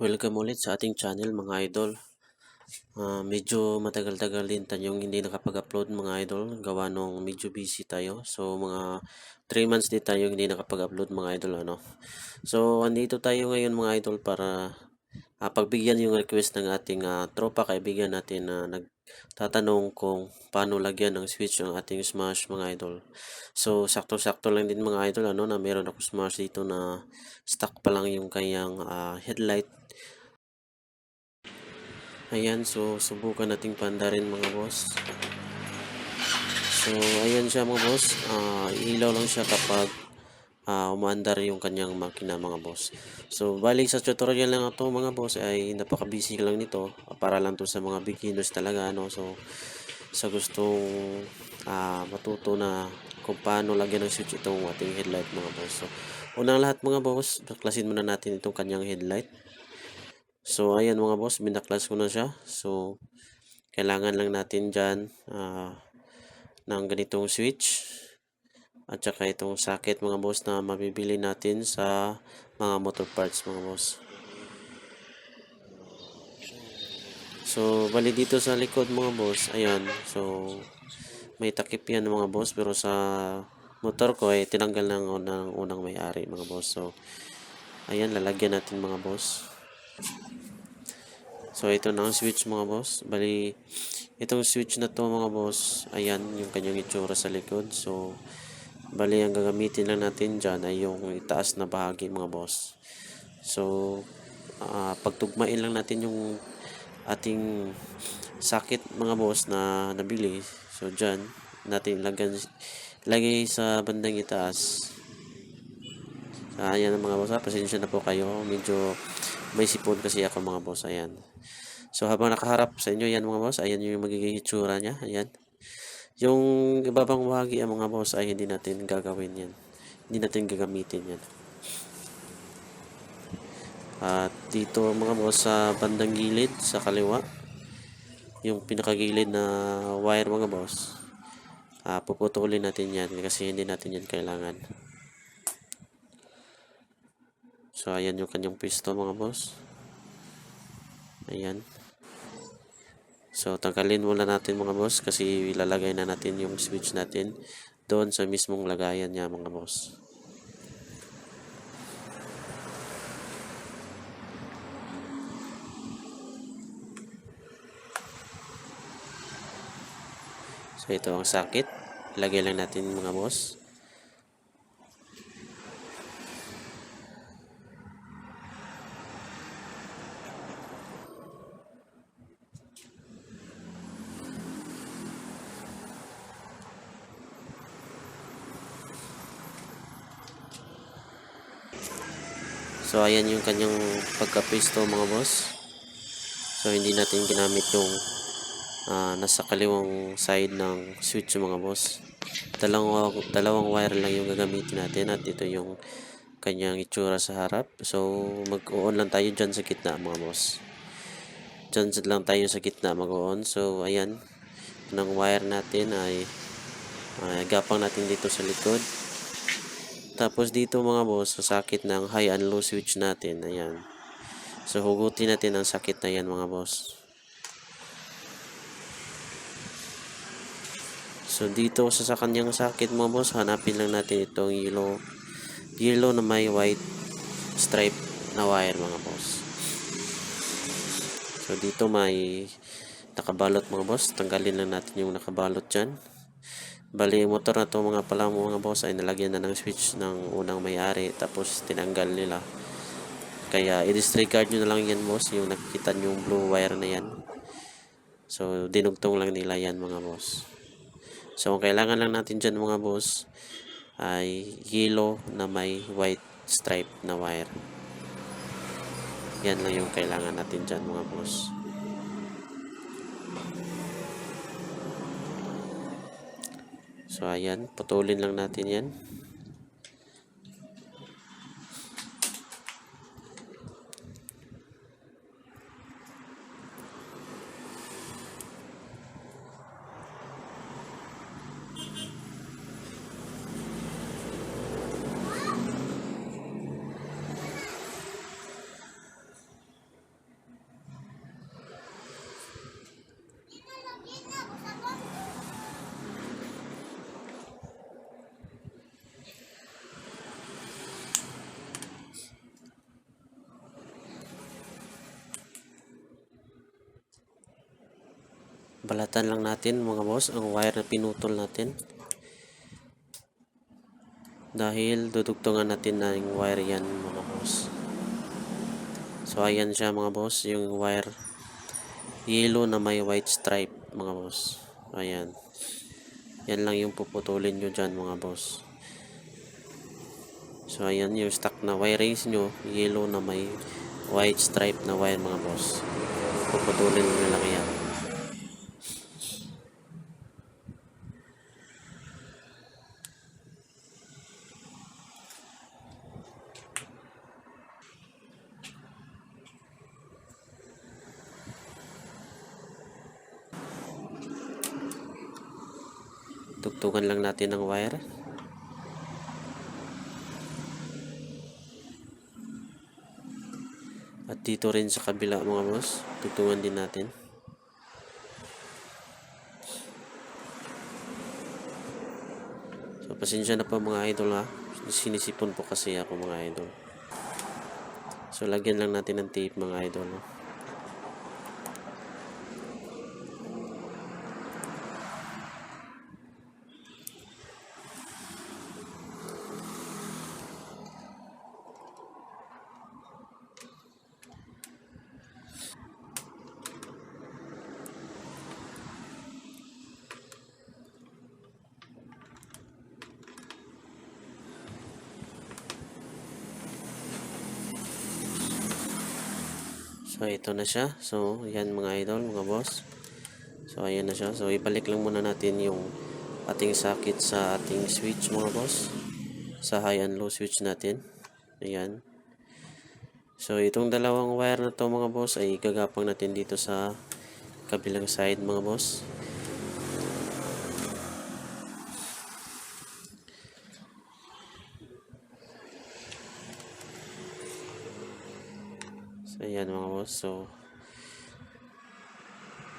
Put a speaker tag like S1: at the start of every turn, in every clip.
S1: Welcome ulit sa ating channel mga idol. Ah, medyo matagal-tagal din tayong hindi nakapag-upload mga idol. Gawa nung medyo busy tayo. So mga 3 months din tayo hindi nakapag-upload mga idol. Ano? So andito tayo ngayon mga idol para ah, pagbigyan yung request ng ating ah, tropa kaibigan natin na nagtatanong kung paano lagyan ng switch ang ating smash mga idol. So sakto-sakto lang din mga idol ano na meron ako smash dito na stock pa lang yung kanyang ah, headlight Ayan, so subukan nating pandarin mga boss. So, ayan siya mga boss. Ah, ilaw lang siya kapag ah, umaandar yung kanyang makina mga boss. So, balik sa tutorial lang ito mga boss ay napaka-busy lang nito para lang to sa mga beginners talaga ano. So, sa gustong ah, matuto na kung paano lagyan ng switch itong ating headlight mga boss. So, unang lahat mga boss, baklasin muna natin itong kanyang headlight. So, ayan mga boss, binaklas ko na siya. So, kailangan lang natin dyan ah, ng ganitong switch. At saka itong socket mga boss na mabibili natin sa mga motor parts mga boss. So, bali dito sa likod mga boss, ayan. So, may takip yan mga boss. Pero sa motor ko ay tinanggal ng unang, unang may-ari mga boss. So, ayan, lalagyan natin mga boss. So, ito na ang switch mga boss. Bali, itong switch na to mga boss, ayan, yung kanyang itsura sa likod. So, bali, ang gagamitin lang natin dyan ay yung itaas na bahagi mga boss. So, ah, pagtugmain lang natin yung ating sakit mga boss na nabili. So, dyan, natin ilagay, lagay sa bandang itaas. Ah, ayan mga boss. Pasensya na po kayo. Medyo may sipon kasi ako mga boss. Ayan. So, habang nakaharap sa inyo yan mga boss, ayan yung magiging itsura niya. Ayan. Yung ibabang bahagi ang mga boss ay hindi natin gagawin yan. Hindi natin gagamitin yan. At dito mga boss sa bandang gilid, sa kaliwa, yung pinakagilid na wire mga boss, ah puputulin natin yan kasi hindi natin yan kailangan. So, ayan yung kanyang pisto mga boss. Ayan. So, tanggalin muna natin mga boss kasi ilalagay na natin yung switch natin doon sa mismong lagayan niya mga boss. So, ito ang sakit. Ilagay lang natin mga boss. So, ayan yung kanyang pagka-pisto mga boss. So, hindi natin ginamit yung ah, nasa kaliwang side ng switch mga boss. Dalawang, dalawang wire lang yung gagamitin natin at ito yung kanyang itsura sa harap. So, mag-on lang tayo dyan sa gitna mga boss. Dyan lang tayo sa gitna mag-on. So, ayan. Ng wire natin ay uh, gapang natin dito sa likod. Tapos dito mga boss, sa sakit ng high and low switch natin. Ayan. So, hugutin natin ang sakit na yan mga boss. So, dito sa, sa kanyang sakit mga boss, hanapin lang natin itong yellow, yellow na may white stripe na wire mga boss. So, dito may nakabalot mga boss. Tanggalin lang natin yung nakabalot dyan. Bali, motor na to mga pala mga boss ay nalagyan na ng switch ng unang may-ari tapos tinanggal nila. Kaya i-disregard nyo na lang yan boss, yung nakikita nyo yung blue wire na yan. So, dinugtong lang nila yan mga boss. So, ang kailangan lang natin dyan mga boss ay yellow na may white stripe na wire. Yan lang yung kailangan natin dyan mga boss. So, ayan. Putulin lang natin yan. Babalatan lang natin mga boss ang wire na pinutol natin. Dahil dudugtungan natin na yung wire yan mga boss. So ayan siya mga boss, yung wire yellow na may white stripe mga boss. Ayan. Yan lang yung puputulin nyo dyan mga boss. So ayan yung stock na wirings nyo, yellow na may white stripe na wire mga boss. Puputulin nyo lang yan. Tugtugan lang natin ng wire. At dito rin sa kabila mga boss, tugtungan din natin. So pasensya na po mga idol ha. Sinisipon po kasi ako mga idol. So lagyan lang natin ng tape mga idol. No? So, ito na siya. So, yan mga idol, mga boss. So, ayan na siya. So, ibalik lang muna natin yung ating sakit sa ating switch, mga boss. Sa high and low switch natin. Ayan. So, itong dalawang wire na to, mga boss, ay gagapang natin dito sa kabilang side, mga boss. Ayan mga boss. So,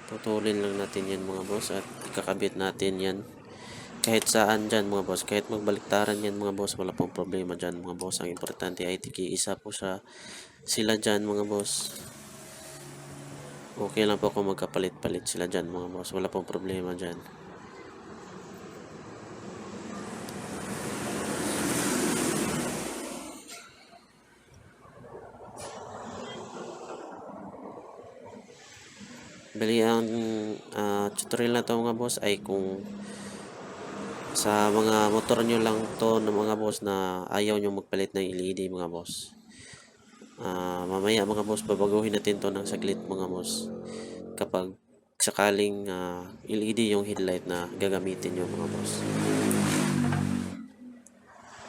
S1: putulin lang natin yan mga boss at kakabit natin yan kahit saan dyan mga boss. Kahit magbaliktaran yan mga boss, wala pong problema dyan mga boss. Ang importante ay tiki-isa po sa sila dyan mga boss. Okay lang po kung magkapalit-palit sila dyan mga boss. Wala pong problema dyan. Bali, ang ah, tutorial na to mga boss ay kung sa mga motor nyo lang to ng mga boss na ayaw nyo magpalit ng LED mga boss. Ah, mamaya mga boss, babaguhin natin to ng saglit mga boss. Kapag sakaling ah, LED yung headlight na gagamitin nyo mga boss.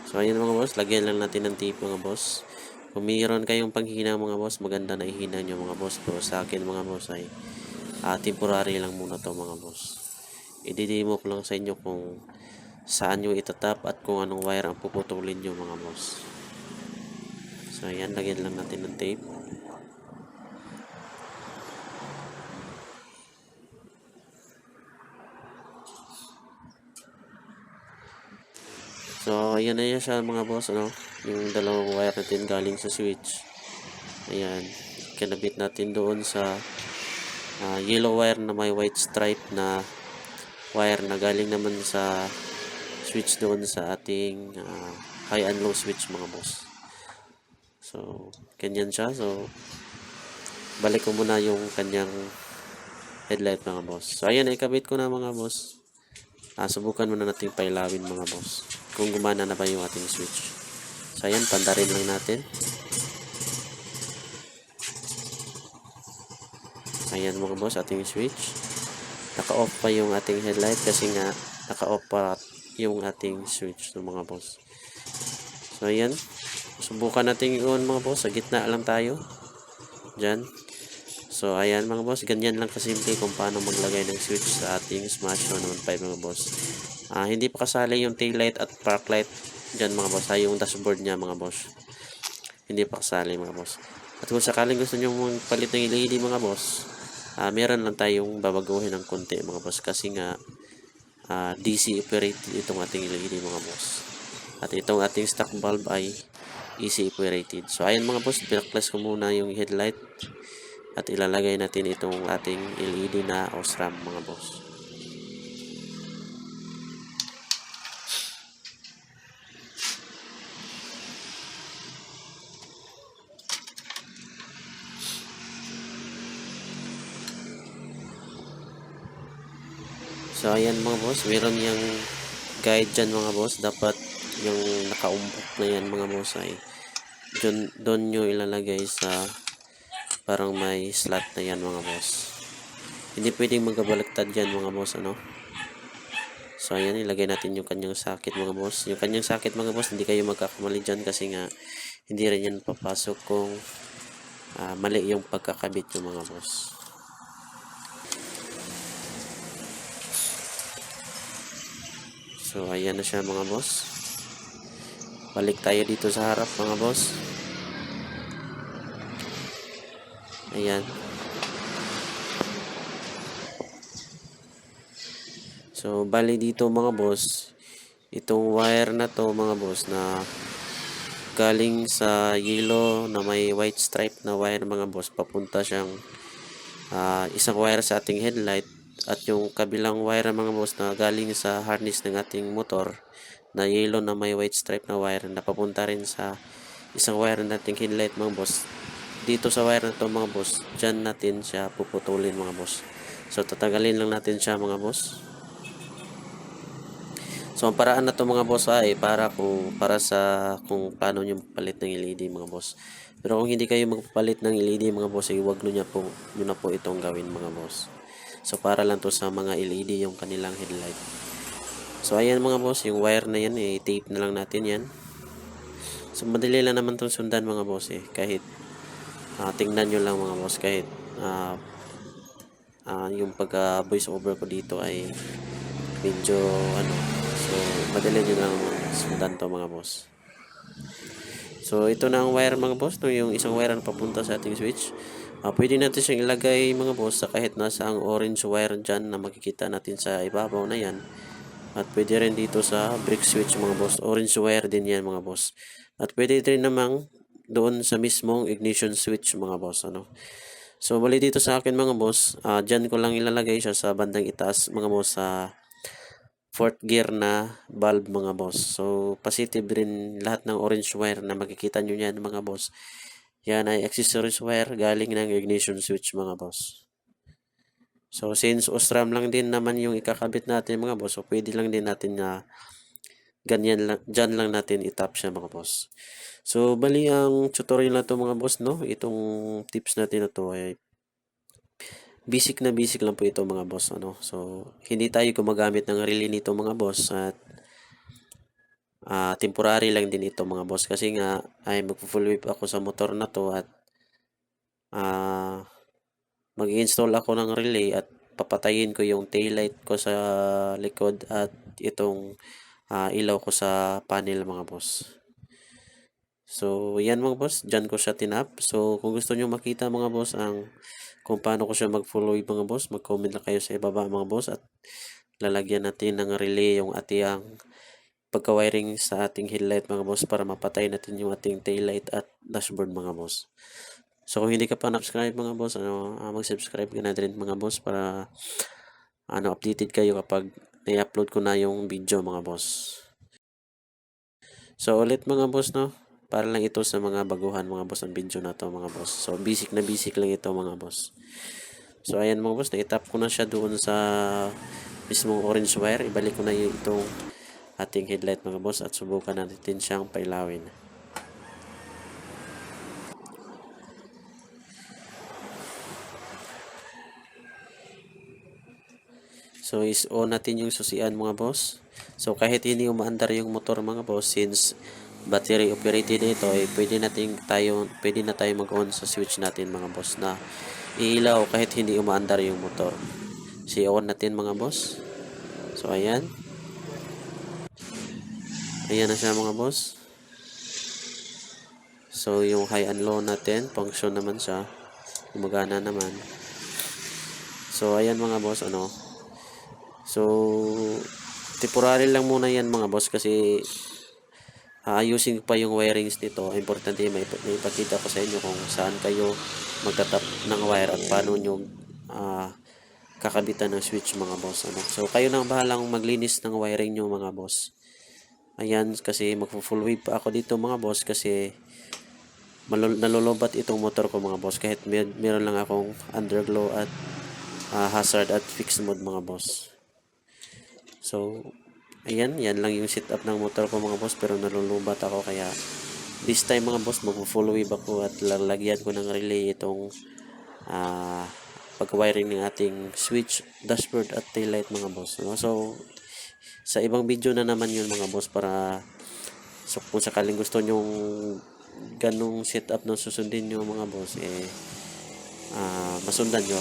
S1: So ayan mga boss, lagyan lang natin ng tape mga boss. Kung mayroon kayong panghina mga boss, maganda na ihina nyo mga boss. Pero sa akin mga boss ay ah, temporary lang muna to mga boss. I-demo ko lang sa inyo kung saan nyo itatap at kung anong wire ang puputulin nyo mga boss. So ayan, lagyan lang natin ng tape. So ayan na yan siya mga boss, ano? Yung dalawang wire natin galing sa switch. Ayan, kinabit natin doon sa ah, yellow wire na may white stripe na wire na galing naman sa switch doon sa ating ah, high and low switch mga boss. So, ganyan siya. So, balik ko muna yung kanyang headlight mga boss. So, ayan, ikabit ko na mga boss. Ah, subukan muna natin pailawin mga boss. Kung gumana na ba yung ating switch. So, ayan, pandarin lang natin. Ayan mga boss, ating switch. Naka-off pa yung ating headlight kasi nga naka-off pa yung ating switch ng mga boss. So ayan. Subukan natin i-on mga boss. Sa gitna lang tayo. Diyan. So ayan mga boss. Ganyan lang kasimple kung paano maglagay ng switch sa ating Smash 115 mga boss. Ah, hindi pa kasali yung tail light at park light dyan mga boss. Ay yung dashboard niya mga boss. Hindi pa kasali mga boss. At kung sakaling gusto nyo palit ng LED mga boss, ah meron lang tayong babaguhin ng konti mga boss kasi nga ah, DC operated itong ating LED mga boss. At itong ating stock bulb ay AC operated. So ayan mga boss, pinaklas ko muna yung headlight At ilalagay natin itong ating LED na OSRAM mga boss. So ayan mga boss, meron yung guide dyan mga boss. Dapat yung nakaumpok na yan mga boss ay dun, doon nyo ilalagay sa parang may slot na yan mga boss. Hindi pwedeng magkabaliktad yan mga boss ano. So ayan, ilagay natin yung kanyang sakit mga boss. Yung kanyang sakit mga boss, hindi kayo magkakamali dyan kasi nga hindi rin yan papasok kung ah, mali yung pagkakabit yung mga boss. So, ayan na siya mga boss. Balik tayo dito sa harap mga boss. Ayan. So, bali dito mga boss, itong wire na to mga boss na galing sa yellow na may white stripe na wire mga boss, papunta siyang ah, isang wire sa ating headlight at yung kabilang wire mga boss na galing sa harness ng ating motor na yellow na may white stripe na wire na papunta rin sa isang wire ng ating headlight mga boss. Dito sa wire na to mga boss dyan natin siya puputulin mga boss. So tatagalin lang natin siya mga boss. So ang paraan na to mga boss ay para kung para sa kung paano nyo palit ng LED mga boss. Pero kung hindi kayo magpapalit ng LED mga boss ay huwag nyo, na po, nyo na po itong gawin mga boss So, para lang to sa mga LED yung kanilang headlight. So, ayan mga boss, yung wire na yan, eh, tape na lang natin yan. So, madali lang naman itong sundan mga boss eh. Kahit, ah, tingnan nyo lang mga boss, kahit, ah, ah, yung pagka voice over ko dito ay medyo, ano, so, madali nyo lang sundan to mga boss. So, ito na ang wire mga boss, no, yung isang wire na papunta sa ating switch. Ah, pwede natin siyang ilagay mga boss sa kahit nasa ang orange wire dyan na makikita natin sa ibabaw na yan. At pwede rin dito sa brick switch mga boss. Orange wire din yan mga boss. At pwede rin namang doon sa mismong ignition switch mga boss. Ano? So bali dito sa akin mga boss, ah dyan ko lang ilalagay siya sa bandang itaas mga boss sa fourth gear na bulb mga boss. So positive rin lahat ng orange wire na makikita nyo yan mga boss. Yan ay accessories wire galing ng ignition switch mga boss. So since Osram lang din naman yung ikakabit natin mga boss, so pwede lang din natin na ganyan lang, dyan lang natin itap siya mga boss. So bali ang tutorial na to mga boss no, itong tips natin na to ay basic na basic lang po ito mga boss ano. So hindi tayo gumagamit ng relay nito mga boss at ah temporary lang din ito mga boss kasi nga ay magpo-full whip ako sa motor na to at ah mag-install ako ng relay at papatayin ko yung taillight ko sa likod at itong ah, ilaw ko sa panel mga boss. So, yan mga boss, dyan ko siya tinap. So, kung gusto nyo makita mga boss ang kung paano ko siya mag-full wave mga boss, mag-comment lang kayo sa ibaba mga boss at lalagyan natin ng relay yung atiyang pagka-wiring sa ating headlight mga boss para mapatay natin yung ating taillight at dashboard mga boss. So kung hindi ka pa na-subscribe mga boss, ano, ah, mag-subscribe ka na din mga boss para ano updated kayo kapag na-upload ko na yung video mga boss. So ulit mga boss no, para lang ito sa mga baguhan mga boss ang video na to mga boss. So basic na basic lang ito mga boss. So ayan mga boss, na-tap ko na siya doon sa mismong orange wire. Ibalik ko na itong ating headlight mga boss at subukan natin siyang pailawin. So is on natin yung susian mga boss. So kahit hindi umaandar yung motor mga boss since battery operated ito ay pwede natin tayo pwede na tayo mag-on sa switch natin mga boss na iilaw kahit hindi umaandar yung motor. So on natin mga boss. So ayan. Ayan na siya mga boss. So, yung high and low natin, function naman siya. Gumagana naman. So, ayan mga boss, ano. So, temporary lang muna yan mga boss kasi aayusin pa yung wirings nito. Importante may, may ipakita ko sa inyo kung saan kayo magtatap ng wire at paano nyo ah, kakabitan ng switch mga boss. Ano? So kayo nang bahalang maglinis ng wiring nyo mga boss. Ayan kasi magpo-full wave pa ako dito mga boss kasi nalulubat itong motor ko mga boss kahit mer- meron lang akong underglow at ah, hazard at fixed mode mga boss. So, ayan, yan lang yung setup ng motor ko mga boss pero nalulubat ako kaya this time mga boss magpo-full wave ako at lalagyan ko ng relay itong ah pag-wiring ng ating switch, dashboard at taillight mga boss. So, sa ibang video na naman yun mga boss para so, kung sakaling gusto nyong ganong setup na susundin nyo mga boss eh ah, masundan nyo.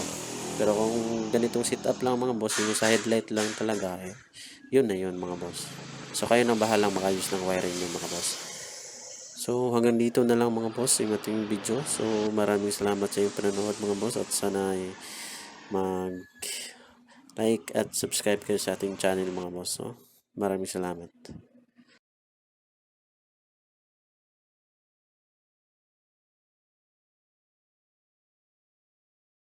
S1: Pero kung ganitong setup lang mga boss yung sa headlight lang talaga eh, yun na yun mga boss. So kayo nang bahalang makayos ng wiring nyo mga boss. So hanggang dito na lang mga boss yung ating video. So maraming salamat sa iyong panonood mga boss at sana ay mag like at subscribe kayo sa ating channel mga boss so maraming salamat